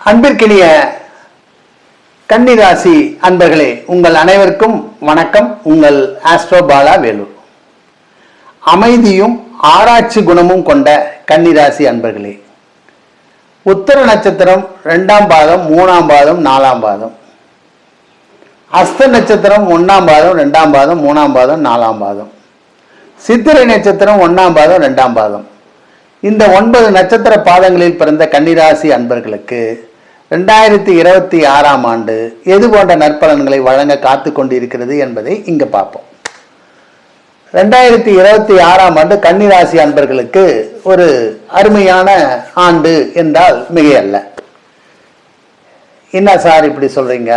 அன்பிற்கினிய கன்னிராசி அன்பர்களே உங்கள் அனைவருக்கும் வணக்கம். உங்கள் ஆஸ்ட்ரோ பாலா வேலூர். அமைதியும் ஆராய்ச்சி குணமும் கொண்ட கன்னிராசி அன்பர்களே உத்தர நட்சத்திரம் ரெண்டாம் பாதம் மூணாம் பாதம் நாலாம் பாதம். அஸ்த நட்சத்திரம் ஒன்றாம் பாதம் ரெண்டாம் பாதம் மூணாம் பாதம் நாலாம் பாதம். சித்திரை நட்சத்திரம் ஒன்றாம் பாதம் ரெண்டாம் பாதம். இந்த ஒன்பது நட்சத்திர பாதங்களில் பிறந்த கன்னிராசி அன்பர்களுக்கு ரெண்டாயிரத்தி இருபத்தி ஆறாம் ஆண்டு எது போன்ற நற்பலன்களை வழங்க காத்து கொண்டிருக்கிறது என்பதை இங்கு பார்ப்போம். ரெண்டாயிரத்தி இருபத்தி ஆறாம் ஆண்டு கன்னிராசி அன்பர்களுக்கு ஒரு அருமையான ஆண்டு என்றால் மிகையல்ல. என்ன சார் இப்படி சொல்றீங்க?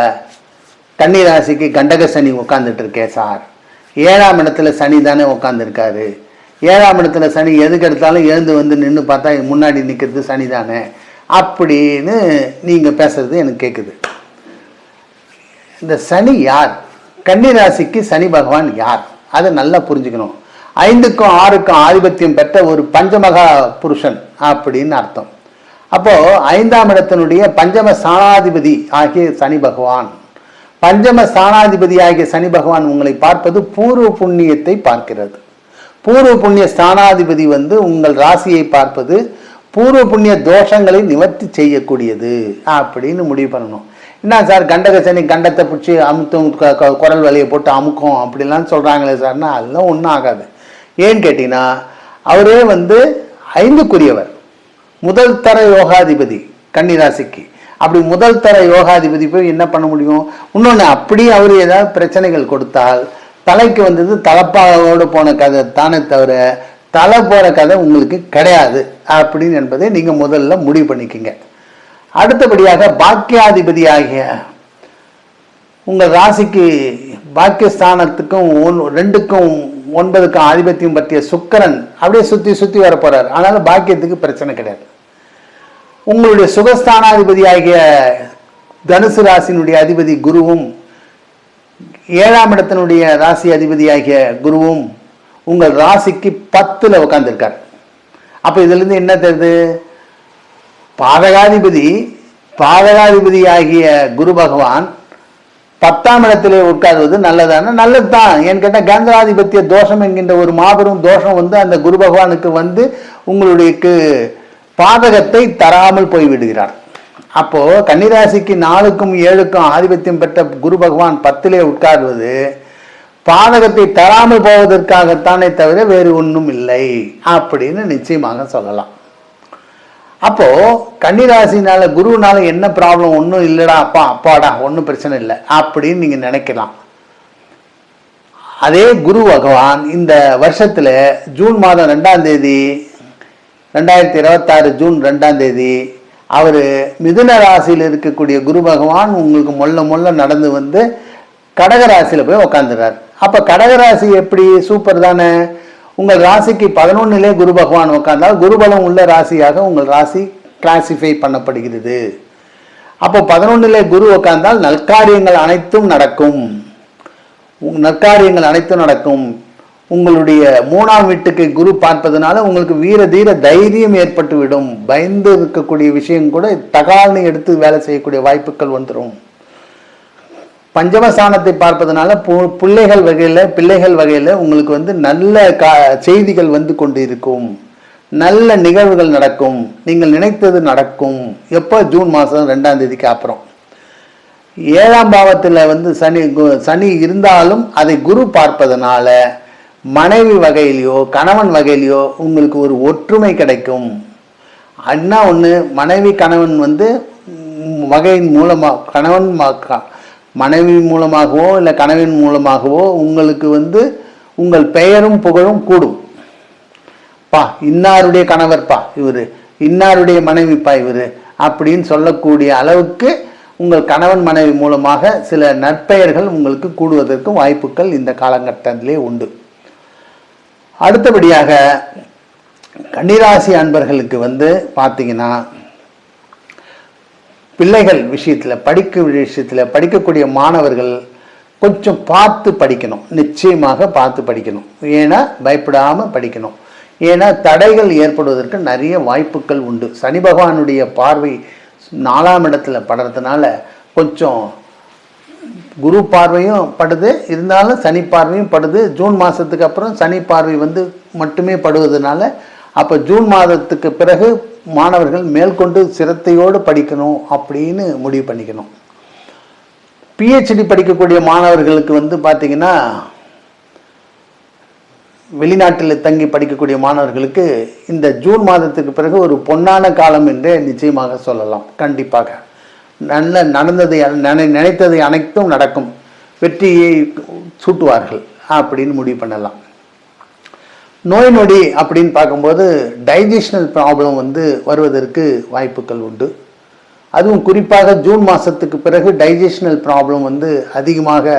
கன்னிராசிக்கு கண்டக சனி உட்காந்துட்டு இருக்கேன் சார். ஏழாம் இடத்துல சனி தானே உட்காந்துருக்காரு ஏழாம் இடத்துல சனி எதுக்கு எடுத்தாலும் எழுந்து வந்து நின்று பார்த்தா முன்னாடி நிற்கிறது சனி தானே அப்படின்னு நீங்கள் பேசுறது எனக்கு கேட்குது இந்த சனி யார்? கன்னிராசிக்கு சனி பகவான் யார்? அதை நல்லா புரிஞ்சுக்கணும். ஐந்துக்கும் ஆறுக்கும் ஆதிபத்தியம் பெற்ற ஒரு பஞ்சமகா புருஷன் அப்படின்னு அர்த்தம். அப்போது ஐந்தாம் இடத்தினுடைய பஞ்சம சாணாதிபதி ஆகிய சனி பகவான். பஞ்சம சாணாதிபதி ஆகிய சனி பகவான் உங்களை பார்ப்பது பூர்வ புண்ணியத்தை பார்க்கிறது. பூர்வ புண்ணிய ஸ்தானாதிபதி வந்து உங்கள் ராசியை பார்ப்பது பூர்வ புண்ணிய தோஷங்களை நிவர்த்தி செய்யக்கூடியது அப்படின்னு முடிவு பண்ணணும். என்ன சார் கண்டக சனி கண்டத்தை பிடிச்சி அமுத்தும் குரல் வலையை போட்டு அமுக்கும் அப்படிலாம் சொல்கிறாங்களே சார்னா அதெல்லாம் ஒன்றும் ஆகாது. ஏன்னு கேட்டிங்கன்னா அவரே வந்து ஐந்துக்குரியவர். முதல் தர யோகாதிபதி கன்னிராசிக்கு. அப்படி முதல் தர யோகாதிபதி போய் என்ன பண்ண முடியும்? இன்னொன்று அப்படியே அவர் ஏதாவது பிரச்சனைகள் கொடுத்தால் தலைக்கு வந்தது தலைப்பாவோடு போன கதை தானே தவிர தலை போகிற கதை உங்களுக்கு கிடையாது அப்படின்னு என்பதை நீங்கள் முதல்ல முடிவு பண்ணிக்கிங்க. அடுத்தபடியாக பாக்கியாதிபதி ஆகிய உங்கள் ராசிக்கு பாக்கியஸ்தானத்துக்கும் ஒன் ரெண்டுக்கும் ஒன்பதுக்கும் ஆதிபத்தியம் பற்றிய சுக்கரன் அப்படியே சுற்றி சுற்றி வர போறார். பாக்கியத்துக்கு பிரச்சனை கிடையாது. உங்களுடைய சுகஸ்தானாதிபதி ஆகிய தனுசு ராசினுடைய அதிபதி குருவும் ஏழாம் இடத்தினுடைய ராசி அதிபதியாகிய குருவும் உங்கள் ராசிக்கு பத்தில் உட்காந்துருக்கார் அப்போ இதுலேருந்து என்ன தெரியுது? பாதகாதிபதி பாதகாதிபதி ஆகிய குரு பகவான் பத்தாம் இடத்திலே உட்காருவது நல்லதான? நல்லது தான் ஏன்னு கேட்டால் கேந்திராதிபத்திய தோஷம் என்கின்ற ஒரு மாபெரும் தோஷம் வந்து அந்த குரு பகவானுக்கு வந்து உங்களுடைய பாதகத்தை தராமல் போய்விடுகிறார். அப்போ கன்னிராசிக்கு நாலுக்கும் ஏழுக்கும் ஆதிபத்தியம் பெற்ற குரு பகவான் பத்திலே உட்காருவது பாதகத்தை தராமல் போவதற்காகத்தானே தவிர வேறு ஒன்றும் இல்லை அப்படின்னு நிச்சயமாக சொல்லலாம். அப்போ கன்னிராசினால குருனால என்ன ப்ராப்ளம் ஒன்றும் இல்லைடா அப்பா அப்பாடா ஒன்றும் பிரச்சனை இல்லை அப்படின்னு நீங்க நினைக்கலாம். அதே குரு பகவான் இந்த வருஷத்துல ஜூன் மாதம் ரெண்டாம் தேதி ரெண்டாயிரத்தி இருபத்தாறு ஜூன் ரெண்டாம் தேதி அவர் மிதுன ராசியில் இருக்கக்கூடிய குரு பகவான் உங்களுக்கு மொல்ல மொல்ல நடந்து வந்து கடகராசியில் போய் உக்காந்துடுறார் அப்போ கடகராசி எப்படி? சூப்பர் தானே. உங்கள் ராசிக்கு பதினொன்னுலே குரு பகவான் உட்கார்ந்தால் குருபலம் உள்ள ராசியாக உங்கள் ராசி கிளாசிஃபை பண்ணப்படுகிறது. அப்போ பதினொன்னிலே குரு உட்கார்ந்தால் நற்காரியங்கள் அனைத்தும் நடக்கும். நற்காரியங்கள் அனைத்தும் நடக்கும். உங்களுடைய மூணாம் வீட்டுக்கு குரு பார்ப்பதனால உங்களுக்கு வீர தீர தைரியம் ஏற்பட்டுவிடும். பயந்து இருக்கக்கூடிய விஷயம் கூட தகால்னு எடுத்து வேலை செய்யக்கூடிய வாய்ப்புகள் வந்துடும் பஞ்சமஸ்தானத்தை பார்ப்பதனால பு- பிள்ளைகள் வகையில் பிள்ளைகள் வகையில் உங்களுக்கு வந்து நல்ல கா செய்திகள் வந்து கொண்டு இருக்கும் நல்ல நிகழ்வுகள் நடக்கும். நீங்கள் நினைத்தது நடக்கும். எப்போ? ஜூன் மாதம் ரெண்டாம் தேதிக்கு அப்புறம். ஏழாம் பாவத்தில் வந்து சனி கு- சனி இருந்தாலும் அதை குரு பார்ப்பதனால மனைவி வகையிலையோ கணவன் வகையிலையோ உங்களுக்கு ஒரு ஒற்றுமை கிடைக்கும். அண்ணா ஒன்று மனைவி கணவன் வந்து வகையின் மூலமாக கணவன் ம- க- மனைவி மூலமாகவோ இல்லை கணவன் மூலமாகவோ உங்களுக்கு வந்து உங்கள் பெயரும் புகழும் கூடும். பா இன்னாருடைய கணவர்ப்பா இவர். இன்னாருடைய மனைவிப்பா இவர். அப்படின்னு சொல்லக்கூடிய அளவுக்கு உங்கள் கணவன் மனைவி மூலமாக சில நற்பெயர்கள் உங்களுக்கு கூடுவதற்கும் வாய்ப்புகள் இந்த காலகட்டத்திலே உண்டு. அடுத்தபடியாக கன்னிராசி அன்பர்களுக்கு வந்து பார்த்தீங்கன்னா பிள்ளைகள் விஷயத்தில் படிக்க விஷயத்தில் படிக்கக்கூடிய மாணவர்கள் கொஞ்சம் பார்த்து படிக்கணும். நிச்சயமாக பார்த்து படிக்கணும். ஏன்னா பயப்படாமல் படிக்கணும். ஏன்னா தடைகள் ஏற்படுவதற்கு நிறைய வாய்ப்புகள் உண்டு. சனி பகவானுடைய பார்வை நாலாம் இடத்துல படுறதுனால கொஞ்சம் குரு பார்வையும் படுது இருந்தாலும் சனி பார்வையும் படுது. ஜூன் மாதத்துக்கு அப்புறம் சனி பார்வை வந்து மட்டுமே படுவதனால அப்போ ஜூன் மாதத்துக்கு பிறகு மாணவர்கள் மேற்கொண்டு சிரத்தையோடு படிக்கணும் அப்படின்னு முடிவு பண்ணிக்கணும். பிஹெச்டி படிக்கக்கூடிய மாணவர்களுக்கு வந்து பார்த்திங்கன்னா வெளிநாட்டில் தங்கி படிக்கக்கூடிய மாணவர்களுக்கு இந்த ஜூன் மாதத்துக்கு பிறகு ஒரு பொன்னான காலம் என்றே நிச்சயமாக சொல்லலாம். கண்டிப்பாக. நல்ல நடந்ததை நினை நினைத்ததை அனைத்தும் நடக்கும். வெற்றியை சூட்டுவார்கள். அப்படின்னு முடிவு பண்ணலாம். நோய் நொடி அப்படின்னு பார்க்கும்போது டைஜஷனல் ப்ராப்ளம் வந்து வருவதற்கு வாய்ப்புகள் உண்டு. அதுவும் குறிப்பாக ஜூன் மாதத்துக்கு பிறகு டைஜஷனல் ப்ராப்ளம் வந்து அதிகமாக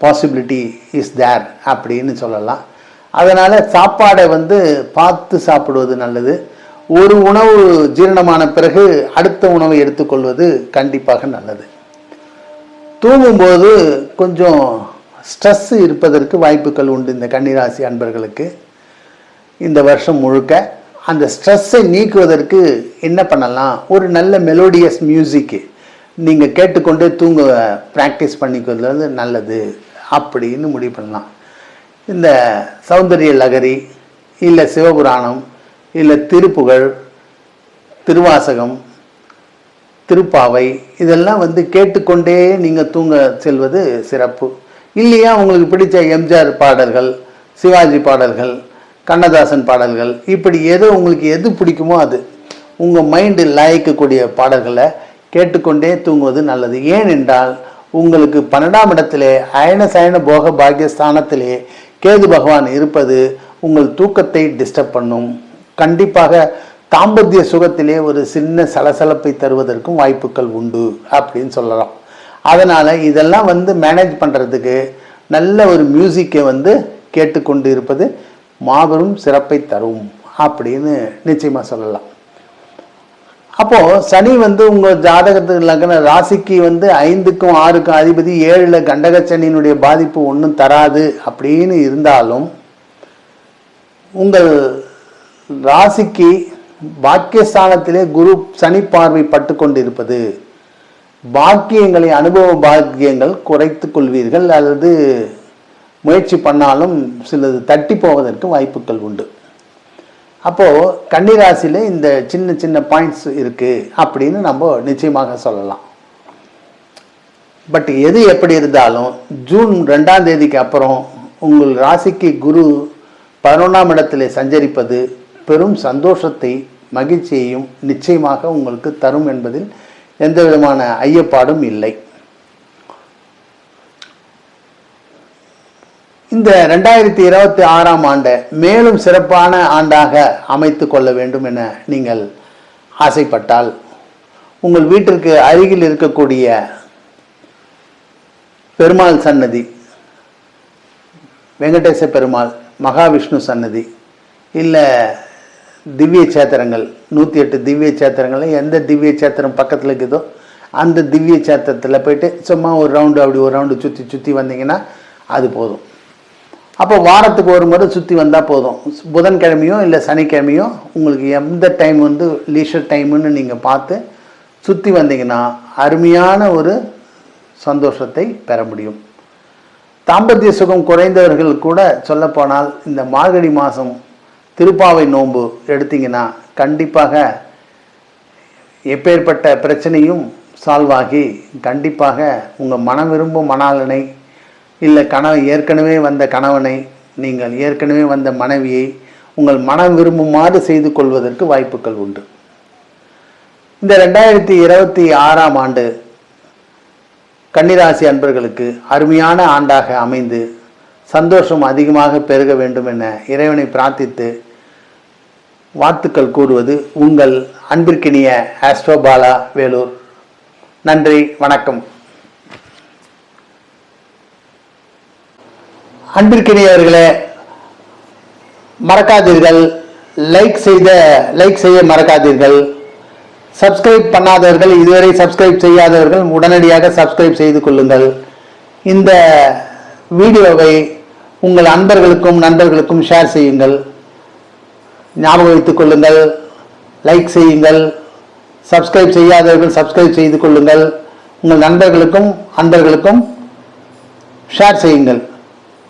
பாசிபிலிட்டி இஸ் தேர் அப்படின்னு சொல்லலாம். அதனால் சாப்பாடை வந்து பார்த்து சாப்பிடுவது நல்லது. ஒரு உணவு ஜீரணமான பிறகு அடுத்த உணவை எடுத்துக்கொள்வது கண்டிப்பாக நல்லது. தூங்கும்போது கொஞ்சம் ஸ்ட்ரெஸ் இருப்பதற்கு வாய்ப்புகள் உண்டு இந்த கன்னிராசி அன்பர்களுக்கு. இந்த வருஷம் முழுக்க அந்த ஸ்ட்ரெஸ்ஸை நீக்குவதற்கு என்ன பண்ணலாம்? ஒரு நல்ல மெலோடியஸ் மியூசிக்கு நீங்கள் கேட்டுக்கொண்டே தூங்க ப்ராக்டிஸ் பண்ணிக்கிறது நல்லது அப்படின்னு முடிவு பண்ணலாம். இந்த சௌந்தரிய லகரி இல்லை சிவபுராணம் இல்லை திருப்புகழ் திருவாசகம் திருப்பாவை இதெல்லாம் வந்து கேட்டுக்கொண்டே நீங்கள் தூங்க செல்வது சிறப்பு. இல்லையா உங்களுக்கு பிடிச்ச எம்ஜிஆர் பாடல்கள் சிவாஜி பாடல்கள் கண்ணதாசன் பாடல்கள் இப்படி எது உங்களுக்கு எது பிடிக்குமோ அது உங்கள் மைண்டு லாய்க்கக்கூடிய பாடல்களை கேட்டுக்கொண்டே தூங்குவது நல்லது. ஏனென்றால் உங்களுக்கு பன்னெண்டாம் இடத்திலே அயன சயன போக பாக்கியஸ்தானத்திலே கேது பகவான் இருப்பது உங்கள் தூக்கத்தை டிஸ்டர்ப் பண்ணும். கண்டிப்பாக தாம்பத்திய சுகத்திலே ஒரு சின்ன சலசலப்பை தருவதற்கும் வாய்ப்புகள் உண்டு அப்படின்னு சொல்லலாம். அதனால் இதெல்லாம் வந்து மேனேஜ் பண்ணுறதுக்கு நல்ல ஒரு மியூசிக்கை வந்து கேட்டுக்கொண்டு இருப்பது மாபெரும் சிறப்பை தரும் அப்படின்னு நிச்சயமாக சொல்லலாம். அப்போது சனி வந்து உங்கள் ஜாதகத்துக்கு லக்ன ராசிக்கு வந்து ஐந்துக்கும் ஆறுக்கும் அதிபதி ஏழில் கண்டக சனியினுடைய பாதிப்பு ஒன்றும் தராது அப்படின்னு இருந்தாலும் உங்கள் ராசிக்கு பாக்கியஸ்தானத்திலே குரு சனி பார்வை பட்டு கொண்டிருப்பது பாக்கியங்களை அனுபவ பாக்கியங்கள் குறைத்து கொள்வீர்கள். அல்லது முயற்சி பண்ணாலும் சிலது தட்டி போவதற்கு வாய்ப்புகள் உண்டு. அப்போது கன்னிராசியில் இந்த சின்ன சின்ன பாயிண்ட்ஸ் இருக்குது அப்படின்னு நம்ம நிச்சயமாக சொல்லலாம். பட் எது எப்படி இருந்தாலும் ஜூன் ரெண்டாம் தேதிக்கு அப்புறம் உங்கள் ராசிக்கு குரு பதினொன்றாம் இடத்துல சஞ்சரிப்பது பெரும் சந்தோஷத்தை மகிழ்ச்சியையும் நிச்சயமாக உங்களுக்கு தரும் என்பதில் எந்த விதமான ஐயப்பாடும் இல்லை. இந்த ரெண்டாயிரத்தி இருபத்தி ஆறாம் ஆண்டை மேலும் சிறப்பான ஆண்டாக அமைத்து கொள்ள வேண்டும் என நீங்கள் ஆசைப்பட்டால் உங்கள் வீட்டிற்கு அருகில் இருக்கக்கூடிய பெருமாள் சன்னதி வெங்கடேச பெருமாள் மகாவிஷ்ணு சன்னதி இல்லை திவ்ய சேத்திரங்கள் நூற்றி எட்டு திவ்ய சேத்திரங்களில் எந்த திவ்ய சேத்திரம் பக்கத்தில் இருக்குதோ அந்த திவ்ய சேத்திரத்தில் போயிட்டு சும்மா ஒரு ரவுண்டு அப்படி ஒரு ரவுண்டு சுற்றி சுற்றி வந்தீங்கன்னா அது போதும். அப்போ வாரத்துக்கு ஒரு முறை சுற்றி வந்தால் போதும். புதன்கிழமையோ இல்லை சனிக்கிழமையோ உங்களுக்கு எந்த டைம் வந்து லீஷர் டைமுன்னு நீங்கள் பார்த்து சுற்றி வந்தீங்கன்னா அருமையான ஒரு சந்தோஷத்தை பெற முடியும். தாம்பத்திய சுகம் குறைந்தவர்கள் கூட சொல்லப்போனால் இந்த மார்கழி மாதம் திருப்பாவை நோன்பு எடுத்தீங்கன்னா கண்டிப்பாக எப்பேற்பட்ட பிரச்சனையும் சால்வ் ஆகி கண்டிப்பாக உங்கள் மனம் விரும்பும் மணாலனை இல்லை கணவன் ஏற்கனவே வந்த கணவனை நீங்கள் ஏற்கனவே வந்த மனைவியை உங்கள் மனம் விரும்புமாறு செய்து கொள்வதற்கு வாய்ப்புகள் உண்டு. இந்த ரெண்டாயிரத்தி இருபத்தி ஆறாம் ஆண்டு கன்னிராசி அன்பர்களுக்கு அருமையான ஆண்டாக அமைந்து சந்தோஷம் அதிகமாக பெருக வேண்டும் என இறைவனை பிரார்த்தித்து வாழ்த்துக்கள் கூறுவது உங்கள் அன்பிற்கினிய ஆஸ்ட்ரோபாலா வேலூர். நன்றி வணக்கம். அன்பிற்கினியவர்களே மறக்காதீர்கள். லைக் செய்த லைக் செய்ய மறக்காதீர்கள். சப்ஸ்கிரைப் பண்ணாதவர்கள் இதுவரை சப்ஸ்கிரைப் செய்யாதவர்கள் உடனடியாக சப்ஸ்கிரைப் செய்து கொள்ளுங்கள். இந்த வீடியோவை உங்கள் அன்பர்களுக்கும் நண்பர்களுக்கும் ஷேர் செய்யுங்கள். ஞாபகம் வைத்துக் கொள்ளுங்கள். லைக் செய்யுங்கள். சப்ஸ்கிரைப் செய்யாதவர்கள் சப்ஸ்கிரைப் செய்து கொள்ளுங்கள். உங்கள் நண்பர்களுக்கும் அன்பர்களுக்கும் ஷேர் செய்யுங்கள்.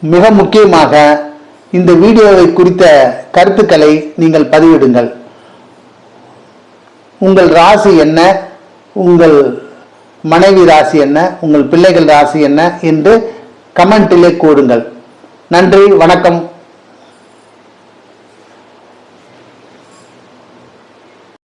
மிக முக்கியமாக இந்த வீடியோவை குறித்த கருத்துக்களை நீங்கள் பதிவிடுங்கள். உங்கள் ராசி என்ன? உங்கள் மனைவி ராசி என்ன? உங்கள் பிள்ளைகள் ராசி என்ன? என்று கமெண்டிலே கூறுங்கள். நன்றி வணக்கம்.